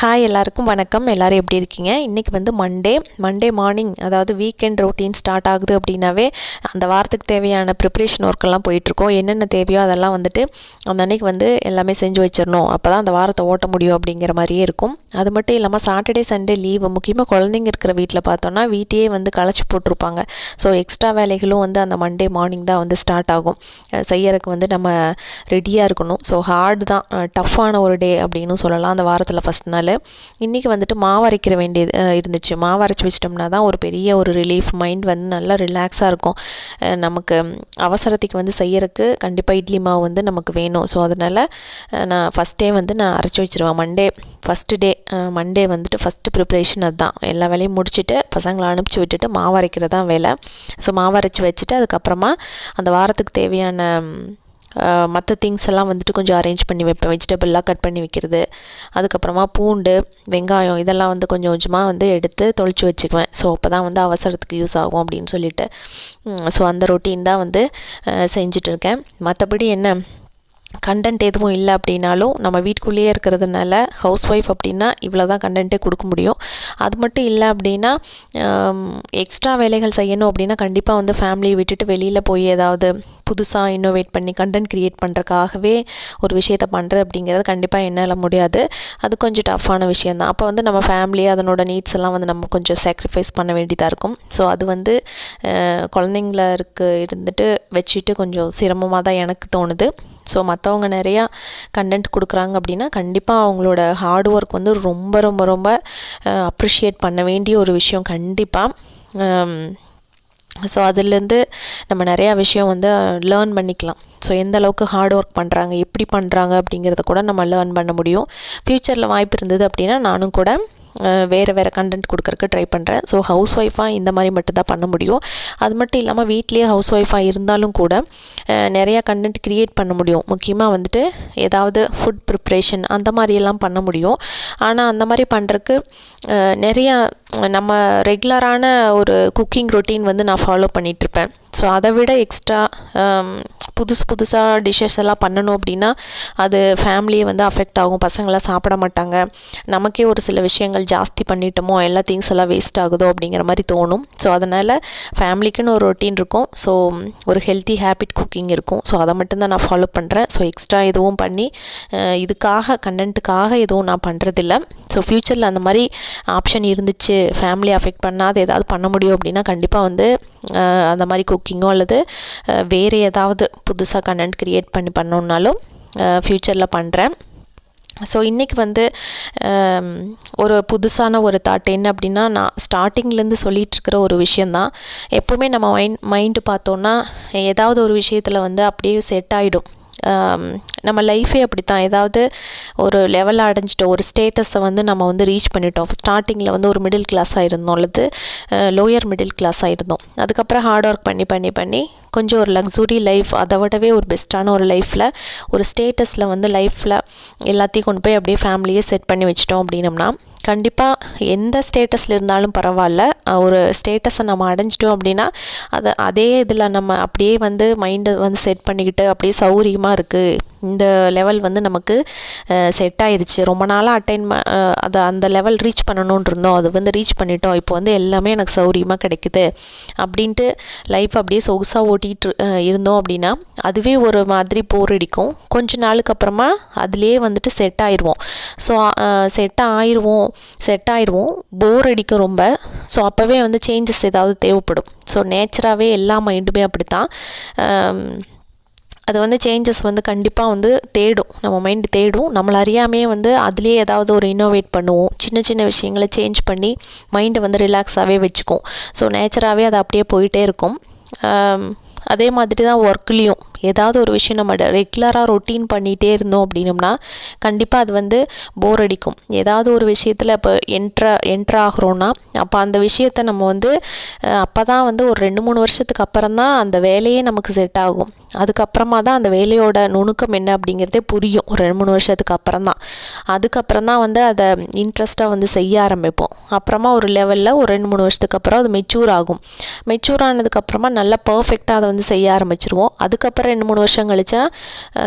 Hi எல்லாருக்கும் வணக்கம். எல்லோரும் எப்படி இருக்கீங்க? இன்றைக்கி வந்து மண்டே மண்டே மார்னிங் அதாவது வீக்கெண்ட் ரொட்டீன் ஸ்டார்ட் ஆகுது அப்படின்னாவே அந்த வாரத்துக்கு தேவையான ப்ரிப்ரேஷன் ஒர்க்கெல்லாம் போயிட்டுருக்கோம். என்னென்ன தேவையோ அதெல்லாம் வந்துட்டு அந்த அன்னைக்கு வந்து எல்லாமே செஞ்சு வச்சிடணும். அப்போ தான் அந்த வாரத்தை ஓட்ட முடியும் அப்படிங்கிற மாதிரியே இருக்கும். அது மட்டும் இல்லாமல் சாட்டர்டே சண்டே லீவு முக்கியமாக குழந்தைங்க இருக்கிற வீட்டில் பார்த்தோன்னா வீட்டையே வந்து களைச்சி போட்டிருப்பாங்க. ஸோ எக்ஸ்ட்ரா வேலைகளும் வந்து அந்த மண்டே மார்னிங் தான் வந்து ஸ்டார்ட் ஆகும். செய்யறதுக்கு வந்து நம்ம ரெடியாக இருக்கணும். ஸோ ஹார்டு தான். டஃப்பான ஒரு டே அப்படின்னு சொல்லலாம். அந்த வாரத்தில் ஃபஸ்ட் நாள். இன்றைக்கி வந்துட்டு மாவு அரைக்கிற வேண்டியது இருந்துச்சு. மாவு அரைச்சி வச்சிட்டோம்னா தான் ஒரு பெரிய ஒரு ரிலீஃப் மைண்ட் வந்து நல்லா ரிலாக்ஸாக இருக்கும். நமக்கு அவசரத்துக்கு வந்து செய்யறதுக்கு கண்டிப்பாக இட்லி மாவு வந்து நமக்கு வேணும். ஸோ அதனால் நான் ஃபஸ்ட் டே வந்து நான் அரைச்சி வச்சுருவேன். மண்டே ஃபஸ்ட்டு டே மண்டே வந்துட்டு ஃபஸ்ட்டு ப்ரிப்ரேஷன் அதுதான். எல்லா வேலையும் முடிச்சுட்டு பசங்களை அனுப்பிச்சி விட்டுட்டு மாவு அரைக்கிறது தான் வேலை. ஸோ மாவு அரைச்சி வச்சுட்டு அதுக்கப்புறமா அந்த வாரத்துக்கு தேவையான மற்ற திங்ஸ் எல்லாம் வந்துட்டு கொஞ்சம் அரேஞ்ச் பண்ணி வைப்பேன். வெஜிடபிள்லாம் கட் பண்ணி வைக்கிறது. அதுக்கப்புறமா பூண்டு வெங்காயம் இதெல்லாம் வந்து கொஞ்சம் கொஞ்சமாக வந்து எடுத்து தொளிச்சு வச்சுக்குவேன். ஸோ அப்போ தான் வந்து அவசரத்துக்கு யூஸ் ஆகும் அப்படின்னு சொல்லிட்டு. ஸோ அந்த ரொட்டீன் தான் வந்து செஞ்சிட்ருக்கேன் மற்றபடி என்ன? கண்டென்ட் எதுவும் இல்லை அப்படின்னாலும் நம்ம வீட்டுக்குள்ளேயே இருக்கிறதுனால ஹவுஸ் ஒய்ஃப் அப்படின்னா இவ்வளோ தான் கண்டென்ட்டே கொடுக்க முடியும். அது மட்டும் இல்லை அப்படின்னா எக்ஸ்ட்ரா வேலைகள் செய்யணும் அப்படின்னா கண்டிப்பாக வந்து ஃபேமிலியை விட்டுட்டு வெளியில் போய் ஏதாவது புதுசாக இன்னோவேட் பண்ணி கண்டென்ட் க்ரியேட் பண்ணுறக்காகவே ஒரு விஷயத்த பண்ணுறது அப்படிங்கிறது கண்டிப்பாக என்னால் முடியாது. அது கொஞ்சம் டஃப்பான விஷயம் தான் அப்போ வந்து நம்ம ஃபேமிலி அதனோட நீட்ஸ் எல்லாம் வந்து நம்ம கொஞ்சம் சாக்ரிஃபைஸ் பண்ண வேண்டியதாக இருக்கும். ஸோ அது வந்து குழந்தைங்கள இருக்கு இருந்துட்டு வச்சுட்டு கொஞ்சம் சிரமமாக தான் எனக்கு தோணுது. ஸோ மற்றவங்க நிறையா கண்டென்ட் கொடுக்குறாங்க அப்படின்னா கண்டிப்பாக அவங்களோட ஹார்ட் ஒர்க் வந்து ரொம்ப ரொம்ப ரொம்ப அப்ரிஷியேட் பண்ண வேண்டிய ஒரு விஷயம் கண்டிப்பாக ஸோ அதுலேருந்து நம்ம நிறையா விஷயம் வந்து லேர்ன் பண்ணிக்கலாம். ஸோ எந்த அளவுக்கு ஹார்ட் ஒர்க் பண்ணுறாங்க எப்படி பண்ணுறாங்க அப்படிங்கிறத கூட நம்ம லேர்ன் பண்ண முடியும். ஃப்யூச்சரில் வாய்ப்பு இருந்தது அப்படின்னா நானும் கூட வேறு வேறு கண்டென்ட் கொடுக்குறக்கு ட்ரை பண்ணுறேன் ஸோ ஹவுஸ் ஒய்ஃபாக இந்த மாதிரி மட்டும்தான் பண்ண முடியும். அது மட்டும் இல்லாமல் வீட்லேயே ஹவுஸ் ஒய்ஃபாக இருந்தாலும் கூட நிறையா கண்டென்ட் க்ரியேட் பண்ண முடியும். முக்கியமாக வந்துட்டு ஏதாவது ஃபுட் ப்ரிப்ரேஷன் அந்த மாதிரியெல்லாம் பண்ண முடியும். ஆனால் அந்த மாதிரி பண்ணுறக்கு நிறையா நம்ம ரெகுலரான ஒரு குக்கிங் ரொட்டீன் வந்து நான் ஃபாலோ பண்ணிகிட்ருப்பேன் ஸோ அதை விட எக்ஸ்ட்ரா புதுசு புதுசாக டிஷ்ஷஸ் எல்லாம் பண்ணணும் அப்படின்னா அது ஃபேமிலியை வந்து அஃபெக்ட் ஆகும். பசங்களாம் சாப்பிட மாட்டாங்க. நமக்கே ஒரு சில விஷயங்கள் ஜாஸ்தி பண்ணிட்டோமோ எல்லா திங்ஸ் எல்லாம் வேஸ்ட் ஆகுதோ அப்படிங்கிற மாதிரி தோணும். ஸோ அதனால் ஃபேமிலிக்குன்னு ஒரு ரொட்டீன் இருக்கும். ஸோ ஒரு ஹெல்த்தி ஹேபிட் குக்கிங் இருக்கும். ஸோ அதை மட்டும்தான் நான் ஃபாலோ பண்ணுறேன் ஸோ எக்ஸ்ட்ரா எதுவும் பண்ணி இதுக்காக கண்டென்ட்டுக்காக எதுவும் நான் பண்ணுறதில்ல ஸோ ஃப்யூச்சரில் அந்த மாதிரி ஆப்ஷன் இருந்துச்சு ஃபேமிலி அஃபெக்ட் பண்ணாத ஏதாவது பண்ண முடியும் அப்படின்னா கண்டிப்பாக வந்து அந்த மாதிரி குக்கிங்கோ அல்லது வேறு ஏதாவது புதுசாக கண்டென்ட் க்ரியேட் பண்ணி பண்ணோன்னாலும் ஃப்யூச்சரில் பண்ணுறேன் ஸோ இன்றைக்கி வந்து ஒரு புதுசான ஒரு தாட் என்ன அப்படின்னா நான் ஸ்டார்டிங்லேருந்து சொல்லிகிட்ருக்கிற ஒரு விஷயந்தான் எப்போவுமே நம்ம மைண்ட் மைண்டு பார்த்தோன்னா ஏதாவது ஒரு விஷயத்தில் வந்து அப்படியே செட் ஆகிடும் நம்ம லைஃபே அப்படி தான் ஏதாவது ஒரு லெவல் அடைஞ்சிட்டோம் ஒரு ஸ்டேட்டஸை வந்து நம்ம வந்து ரீச் பண்ணிட்டோம். ஸ்டார்டிங்கில் வந்து ஒரு மிடில் கிளாஸாக இருந்தோம் அல்லது லோயர் மிடில் கிளாஸாக இருந்தோம் அதுக்கப்புறம் ஹார்ட் ஒர்க் பண்ணி பண்ணி பண்ணி கொஞ்சம் ஒரு லக்ஸுரி லைஃப் அதை விடவே ஒரு பெஸ்ட்டான ஒரு லைஃப்பில் ஒரு ஸ்டேட்டஸில் வந்து லைஃப்பில் எல்லாத்தையும் கொண்டு போய் அப்படியே ஃபேமிலியே செட் பண்ணி வச்சிட்டோம் அப்படின்னம்னா கண்டிப்பாக எந்த ஸ்டேட்டஸில் இருந்தாலும் பரவாயில்ல. ஒரு ஸ்டேட்டஸை நம்ம அடைஞ்சிட்டோம் அப்படின்னா அதை அதே இதில் நம்ம அப்படியே வந்து மைண்டை வந்து செட் பண்ணிக்கிட்டு அப்படியே சௌரியமாக இருக்குது இந்த லெவல் வந்து நமக்கு செட் ஆயிடுச்சு ரொம்ப நாளாக அட்டைன் அதை அந்த லெவல் ரீச் பண்ணணுன் இருந்தோம் அது வந்து ரீச் பண்ணிட்டோம். இப்போ வந்து எல்லாமே எனக்கு சௌரியமாக கிடைக்குது. அப்படின்ட்டு லைஃப் அப்படியே சொகுசாக ஓட்டிகிட்டு இருந்தோம் அப்படின்னா அதுவே ஒரு மாதிரி போர் அடிக்கும். கொஞ்ச நாளுக்கு அப்புறமா அதுலேயே வந்துட்டு செட் ஆயிடுவோம் ஸோ செட் ஆயிடுவோம் செட் ஆயிடுவோம் போர் அடிக்கும் ரொம்ப. ஸோ அப்போவே வந்து சேஞ்சஸ் ஏதாவது தேவைப்படும். ஸோ நேச்சராகவே எல்லா மைண்டுமே அப்படி தான் அது வந்து சேஞ்சஸ் வந்து கண்டிப்பாக வந்து தேடும். நம்ம மைண்டு தேடும். நம்மளை அறியாமே வந்து அதுலேயே ஏதாவது ஒரு இன்னோவேட் பண்ணுவோம். சின்ன சின்ன விஷயங்களை சேஞ்ச் பண்ணி மைண்டை வந்து ரிலாக்ஸாகவே வச்சுக்கும். ஸோ நேச்சராகவே அது அப்படியே போயிட்டே இருக்கும். அதே மாதிரி தான் ஒர்க்லேயும் ஏதாவது ஒரு விஷயம் நம்ம ரெகுலராக ரொட்டீன் பண்ணிகிட்டே இருந்தோம் அப்படின்னம்னா கண்டிப்பாக அது வந்து போர் அடிக்கும். ஏதாவது ஒரு விஷயத்தில் இப்போ என்ட்ரா என்ட்ரு ஆகிறோன்னா அப்போ அந்த விஷயத்தை நம்ம வந்து அப்போ தான் வந்து ஒரு ரெண்டு மூணு வருஷத்துக்கு அப்புறம் தான் அந்த வேலையே நமக்கு செட் ஆகும். அதுக்கப்புறமா தான் அந்த வேலையோட நுணுக்கம் என்ன அப்படிங்கிறதே புரியும். ஒரு ரெண்டு மூணு வருஷத்துக்கு அப்புறம் தான். அதுக்கப்புறம் தான் வந்து அதை இன்ட்ரெஸ்ட்டாக வந்து செய்ய ஆரம்பிப்போம். அப்புறமா ஒரு லெவலில் ஒரு ரெண்டு மூணு வருஷத்துக்கு அப்புறம் அது மெச்சூர் ஆகும். மெச்சூர் ஆனதுக்கப்புறமா நல்லா பர்ஃபெக்டாக அதை வந்து செய்ய ஆரம்பிச்சிருவோம். அதுக்கப்புறம் ரெண்டு மூணு வருஷம் கழிச்சா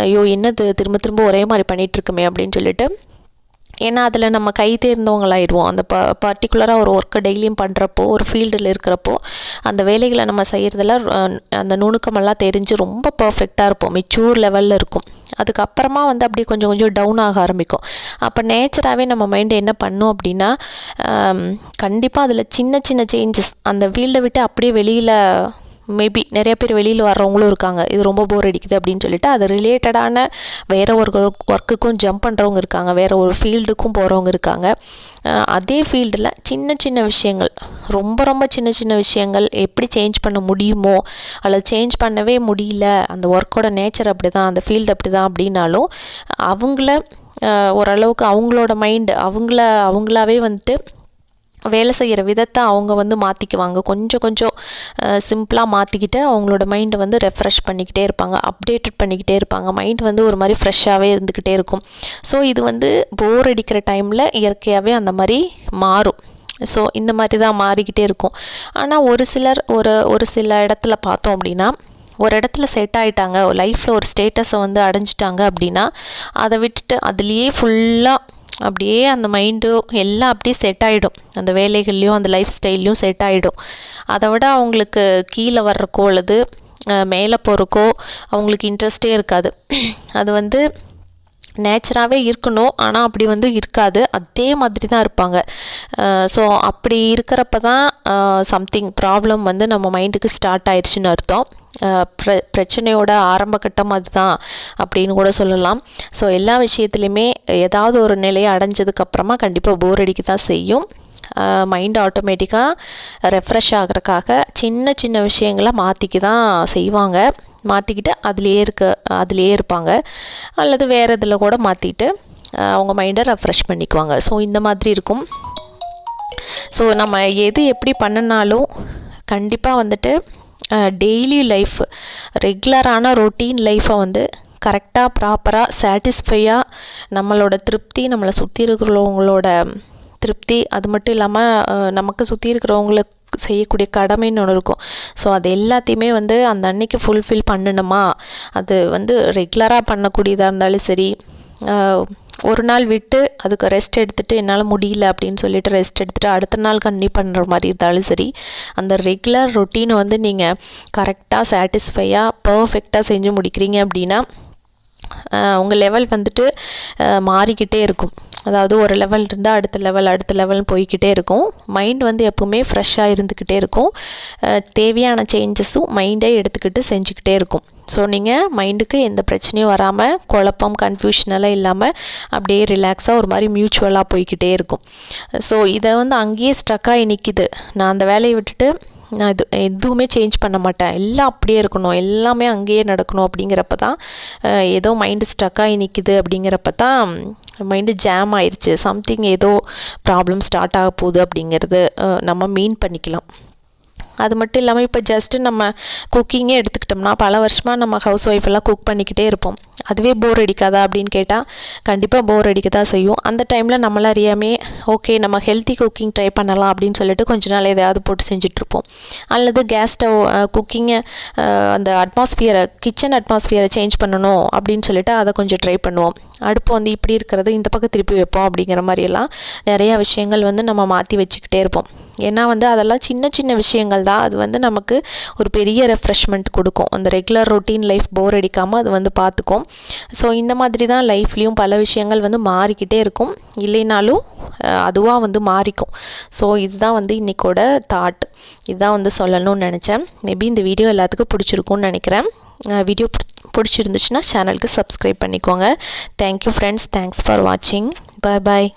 ஐயோ என்னது திரும்ப திரும்ப ஒரே மாதிரி பண்ணிகிட்ருக்குமே அப்படின்னு சொல்லிட்டு ஏன்னா அதில் நம்ம கை தேர்ந்தவங்களாயிடுவோம். அந்த ப பர்டிகுலராக ஒரு ஒர்க்கை டெய்லியும் பண்ணுறப்போ ஒரு ஃபீல்டில் இருக்கிறப்போ அந்த வேலைகளை நம்ம செய்கிறதுல அந்த நுணுக்கமெல்லாம் தெரிஞ்சு ரொம்ப பர்ஃபெக்டாக இருப்போம். மெச்சூர் லெவலில் இருக்கும். அதுக்கப்புறமா வந்து அப்படி கொஞ்சம் கொஞ்சம் டவுன் ஆக ஆரம்பிக்கும். அப்போ நேச்சராகவே நம்ம மைண்டு என்ன பண்ணும் அப்படின்னா கண்டிப்பாக அதில் சின்ன சின்ன சேஞ்சஸ் அந்த ஃபீல்டை விட்டு அப்படியே வெளியில் மேபி நிறைய பேர் வெளியில் வர்றவங்களும் இருக்காங்க. இது ரொம்ப போர் அடிக்குது அப்படின்னு சொல்லிட்டு அது ரிலேட்டடான வேறு ஒரு ஒர்க்குக்கும் ஜம்ப் பண்ணுறவங்க இருக்காங்க. வேறு ஒரு ஃபீல்டுக்கும் போகிறவங்க இருக்காங்க. அதே ஃபீல்டில் சின்ன சின்ன விஷயங்கள் ரொம்ப ரொம்ப சின்ன சின்ன விஷயங்கள் எப்படி சேஞ்ச் பண்ண முடியுமோ அல்லது சேஞ்ச் பண்ணவே முடியல அந்த ஒர்க்கோட நேச்சர் அப்படி தான் அந்த ஃபீல்டு அப்படி தான் அப்படின்னாலும் அவங்கள ஓரளவுக்கு அவங்களோட மைண்டு அவங்கள அவங்களாவே வந்துட்டு வேலை செய்கிற விதத்தை அவங்க வந்து மாற்றிக்குவாங்க கொஞ்சம் கொஞ்சம் சிம்பிளாக மாற்றிக்கிட்டு அவங்களோட மைண்டை வந்து ரெஃப்ரெஷ் பண்ணிக்கிட்டே இருப்பாங்க. அப்டேட்டட் பண்ணிக்கிட்டே இருப்பாங்க. மைண்ட் வந்து ஒரு மாதிரி ஃப்ரெஷ்ஷாகவே இருந்துக்கிட்டே இருக்கும். ஸோ இது வந்து போர் அடிக்கிற டைமில் இயற்கையாகவே அந்த மாதிரி மாறும். ஸோ இந்த மாதிரி தான் மாறிக்கிட்டே இருக்கும். ஆனால் ஒரு சிலர் ஒரு ஒரு சில இடத்துல பார்த்தோம் அப்படின்னா ஒரு இடத்துல செட் ஆகிட்டாங்க லைஃப்பில் ஒரு ஸ்டேட்டஸை வந்து அடைஞ்சிட்டாங்க அப்படின்னா அதை விட்டுட்டு அதுலேயே ஃபுல்லாக அப்படியே அந்த மைண்டும் எல்லாம் அப்படியே செட் ஆகிடும் அந்த வேலைகள்லேயும் அந்த லைஃப் ஸ்டைல்லையும் செட் ஆகிடும் அதை விட அவங்களுக்கு கீழே வர்றக்கோ அல்லது மேலே போகிறக்கோ அவங்களுக்கு இன்ட்ரெஸ்டே இருக்காது. அது வந்து நேச்சராகவே இருக்கணும். ஆனால் அப்படி வந்து இருக்காது. அதே மாதிரி தான் இருப்பாங்க. ஸோ அப்படி இருக்கிறப்ப தான் சம்திங் ப்ராப்ளம் வந்து நம்ம மைண்டுக்கு ஸ்டார்ட் ஆயிடுச்சுன்னு அர்த்தம். ப்ர பிரச்சனையோட ஆரம்ப கட்டம் அதுதான் அப்படின்னு கூட சொல்லலாம். ஸோ எல்லா விஷயத்துலையுமே ஏதாவது ஒரு நிலையை அடைஞ்சதுக்கப்புறமா கண்டிப்பாக போர் அடிக்க தான் செய்யும் மைண்ட் ஆட்டோமேட்டிக்காக ரெஃப்ரெஷ் ஆகிறக்காக சின்ன சின்ன விஷயங்களை மாற்றிக்கு தான் செய்வாங்க. மாற்றிக்கிட்டு அதுலேயே இருக்க அதுலேயே இருப்பாங்க. அல்லது வேறு இதில் கூட மாற்றிட்டு அவங்க மைண்டை ரெஃப்ரெஷ் பண்ணிக்குவாங்க. ஸோ இந்த மாதிரி இருக்கும். ஸோ நம்ம எது எப்படி பண்ணினாலும் கண்டிப்பாக வந்துட்டு டெய்லி லைஃப் ரெகுலரான ரொட்டீன் லைஃப்பை வந்து கரெக்டாக ப்ராப்பராக சாட்டிஸ்ஃபையாக நம்மளோட திருப்தி நம்மளை சுற்றி இருக்கிறவங்களோட திருப்தி அது மட்டும் இல்லாமல் நமக்கு சுற்றி இருக்கிறவங்களுக்கு செய்யக்கூடிய கடமைன்னு ஒன்று இருக்கும். ஸோ அது எல்லாத்தையுமே வந்து அந்த அன்னைக்கு ஃபுல்ஃபில் பண்ணணுமா? அது வந்து ரெகுலராக பண்ணக்கூடியதாக இருந்தாலும் சரி ஒரு நாள் விட்டு அதுக்கு ரெஸ்ட் எடுத்துகிட்டு என்னால் முடியல அப்படின்னு சொல்லிட்டு ரெஸ்ட் எடுத்துகிட்டு அடுத்த நாள் கண்ணி பண்ணுற மாதிரி இருந்தாலும் சரி அந்த ரெகுலர் ரொட்டீனை வந்து நீங்கள் கரெக்டாக சாட்டிஸ்ஃபையாக பர்ஃபெக்டாக செஞ்சு முடிக்கிறீங்க அப்படின்னா உங்கள் லெவல் வந்துட்டு மாறிக்கிட்டே இருக்கும். அதாவது ஒரு லெவல் இருந்தால் அடுத்த லெவல் அடுத்த லெவல் போய்கிட்டே இருக்கும். மைண்ட் வந்து எப்போவுமே ஃப்ரெஷ்ஷாக இருந்துக்கிட்டே இருக்கும். தேவையான சேஞ்சஸும் மைண்டே எடுத்துக்கிட்டு செஞ்சுக்கிட்டே இருக்கும். ஸோ நீங்கள் மைண்டுக்கு எந்த பிரச்சனையும் வராமல் குழப்பம் கன்ஃபியூஷனெல்லாம் இல்லாமல் அப்படியே ரிலாக்ஸாக ஒரு மாதிரி மியூச்சுவலாக போய்கிட்டே இருக்கும். ஸோ இதை வந்து அங்கேயே ஸ்ட்ரக்காகி நிற்கிது நான் அந்த வேலையை விட்டுட்டு நான் இது எதுவுமே சேஞ்ச் பண்ண மாட்டேன். எல்லாம் அப்படியே இருக்கணும். எல்லாமே அங்கேயே நடக்கணும் அப்படிங்கிறப்ப தான் ஏதோ மைண்டு ஸ்ட்ரக்காகி நிற்கிது அப்படிங்கிறப்ப தான் மைண்டு ஜாம் ஆயிடுச்சு சம்திங் ஏதோ ப்ராப்ளம் ஸ்டார்ட் ஆக போகுது அப்படிங்கிறது நம்ம மீன் பண்ணிக்கலாம். அது மட்டும் இல்லாமல் இப்போ ஜஸ்ட்டு நம்ம குக்கிங்கே எடுத்துக்கிட்டோம்னா பல வருஷமாக நம்ம ஹவுஸ் ஒய்ஃப் எல்லாம் குக் பண்ணிக்கிட்டே இருப்போம். அதுவே போர் அடிக்காதா அப்படின்னு கேட்டால் கண்டிப்பாக போர் அடிக்க தான் செய்யும். அந்த டைமில் நம்மள அறியாமே ஓகே நம்ம ஹெல்த்தி குக்கிங் ட்ரை பண்ணலாம் அப்படின்னு சொல்லிட்டு கொஞ்ச நாள் எதையாவது போட்டு செஞ்சிட்ருப்போம். அல்லது கேஸ் ஸ்டவ் குக்கிங்கை அந்த அட்மாஸ்ஃபியரை கிச்சன் அட்மாஸ்ஃபியரை சேஞ்ச் பண்ணணும் அப்படின்னு சொல்லிட்டு அதை கொஞ்சம் ட்ரை பண்ணுவோம். அடுப்பு வந்து இப்படி இருக்கிறது இந்த பக்கம் திருப்பி வைப்போம் அப்படிங்கிற மாதிரியெல்லாம் நிறையா விஷயங்கள் வந்து நம்ம மாற்றி வச்சுக்கிட்டே இருப்போம். ஏன்னா வந்து அதெல்லாம் சின்ன சின்ன விஷயங்கள் தான் அது வந்து நமக்கு ஒரு பெரிய ரெஃப்ரெஷ்மெண்ட் கொடுக்கும். அந்த ரெகுலர் ரொட்டீன் லைஃப் போர் அடிக்காமல் அது வந்து பார்த்துக்கும் ஸோ இந்த மாதிரி தான் லைஃப்லேயும் பல விஷயங்கள் வந்து மாறிக்கிட்டே இருக்கும். இல்லைனாலும் அதுவாக வந்து மாறிக்கும். ஸோ இதுதான் வந்து இன்றைக்கோட தாட் இதுதான் வந்து சொல்லணும்னு நினச்சேன். மேபி இந்த வீடியோ எல்லாத்துக்கும் பிடிச்சிருக்கும்னு நினைக்கிறேன். வீடியோ பிடிச்சிருந்துச்சுன்னா சேனலுக்கு சப்ஸ்கிரைப் பண்ணிக்கோங்க. தேங்க்யூ ஃப்ரெண்ட்ஸ் தேங்க்ஸ் ஃபார் வாட்சிங் பாய் பாய்